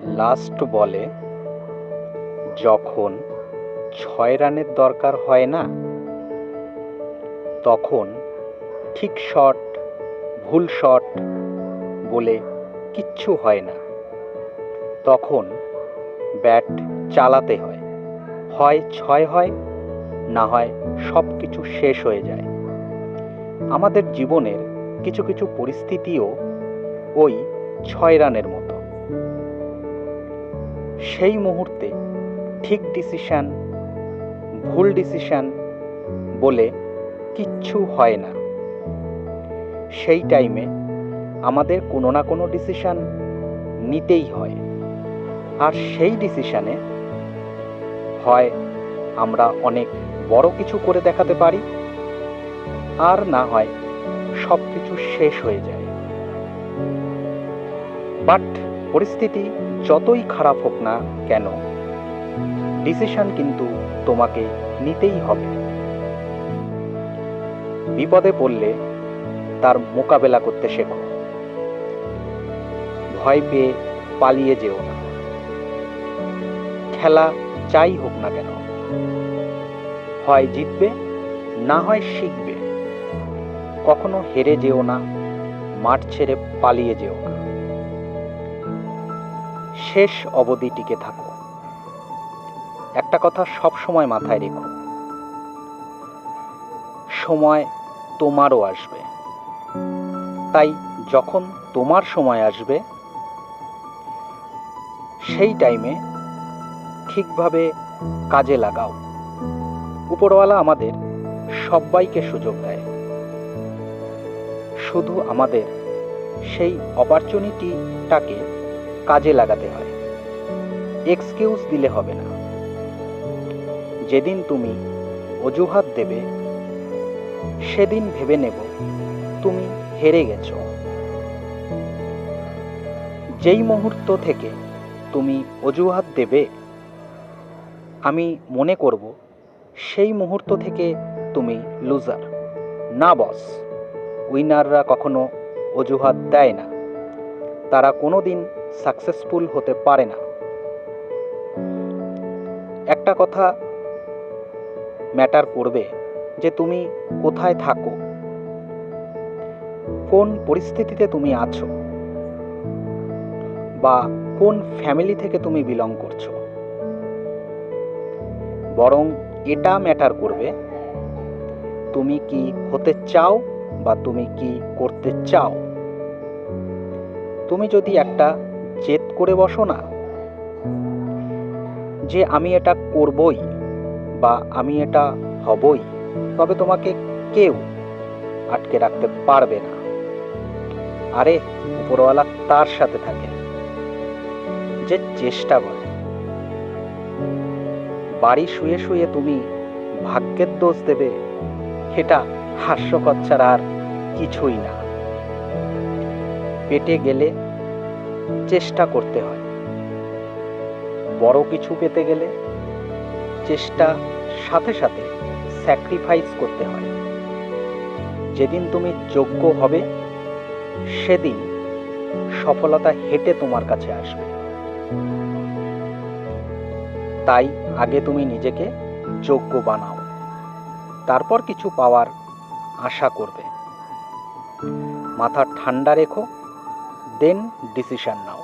Last বলে, যখন ছয় রানের দরকার হয় না, তখন ঠিক শট, ভুল শট বলে কিচ্ছু হয় না। তখন ব্যাট চালাতে হয়। হয় ছয় হয়, না হয় সব কিছু শেষ হয়ে যায়। আমাদের জীবনের কিছু কিছু পরিস্থিতিও ওই ছয় রানের মতো। সেই মুহূর্তে ঠিক ডিসিশান ভুল ডিসিশান বলে কিচ্ছু হয় না। সেই টাইমে আমাদের কোনো না কোনো ডিসিশান নিতেই হয়। আর সেই ডিসিশানে হয় আমরা অনেক বড় কিছু করে দেখাতে পারি, আর না হয় সব কিছু শেষ হয়ে যায়। বাট পরিস্থিতি যতই খারাপ হোক না কেন ডিসিশন কিন্তু তোমাকে নিতেই হবে। বিপদে পড়লে তার মোকাবেলা করতে শেখো। ভয় পেয়ে পালিয়ে যেও না। খেলা যাই হোক না কেন, হয় জিতবে, না হয় শিখবে। কখনো হেরে যেও না, মাঠ ছেড়ে পালিয়ে যেও না। শেষ অবধি টিকে থাকো। একটা কথা সব সময় মাথায় রেখো। সময় তোমারও আসবে। তাই যখন তোমার সময় আসবে, সেই টাইমে ঠিকভাবে কাজে লাগাও। উপরওয়ালা আমাদের সবাইকে সুযোগ দেয়। শুধু আমাদের সেই অপরচুনিটিটাকে কাজে লাগাতে হয়। এক্সকিউজ দিলে হবে না। যেদিন তুমি অজুহাত দেবে, সেদিন ভেবে নেব তুমি হেরে গেছ। যেই মুহূর্ত থেকে তুমি অজুহাত দেবে, আমি মনে করব সেই মুহূর্ত থেকে তুমি লুজার। না, বস, উইনাররা কখনো অজুহাত দেয় না। তারা কোনো দিন সাকসেসফুল হতে পারে না। একটা কথা ম্যাটার করবে যে তুমি কোথায় থাকো। কোন পরিস্থিতিতে তুমি আছো? বা কোন ফ্যামিলি থেকে তুমি বিলং করছ? বরং এটা ম্যাটার করবে, তুমি কি হতে চাও বা তুমি কি করতে চাও? তুমি যদি একটা জেদ করে বসো না। যে আমি এটা করবই বা আমি এটা হবই, তবে তোমাকে কেউ আটকে রাখতে পারবে না। আরে, উপরওয়ালা তার সাথে থাকে। যে চেষ্টা করে। বাড়ি শুয়ে শুয়ে তুমি ভাগ্যের দোষ দেবে এটা হাস্যকর ছাড়া আর কিছুই না। পেটে গেলে চেষ্টা করতে হয়। বড় কিছু পেতে গেলে চেষ্টা সাথে সাথে স্যাক্রিফাইস করতে হয়। যেদিন তুমি যোগ্য হবে, সেদিন সফলতা হেঁটে তোমার কাছে আসবে। তাই আগে তুমি নিজেকে যোগ্য বানাও। তারপর কিছু পাওয়ার আশা করবে। মাথা ঠান্ডা রেখো। দেন ডিসিশান নাও।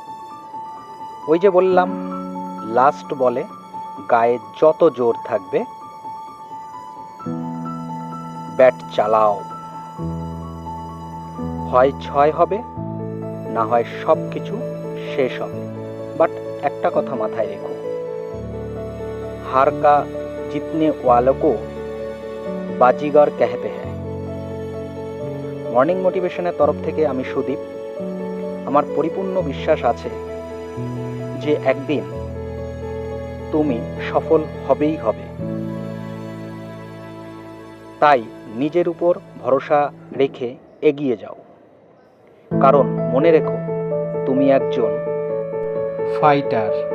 ওই যে বললাম, লাস্ট বলে গায়ে যত জোর থাকবে, ব্যাট চালাও। হয় ছয় হবে, না হয় সব কিছু শেষ হবে। বাট একটা কথা মাথায় রেখো হার কা জিতনে ওয়ালো বাজিগর কেহতে হ্যায়। মর্নিং মোটিভেশনের তরফ থেকে আমি সুদীপ আমার পরিপূর্ণ বিশ্বাস আছে যে একদিন তুমি সফল হবেই হবে। তাই নিজের উপর ভরসা রেখে এগিয়ে যাও। কারণ মনে রেখো, তুমি একজন ফাইটার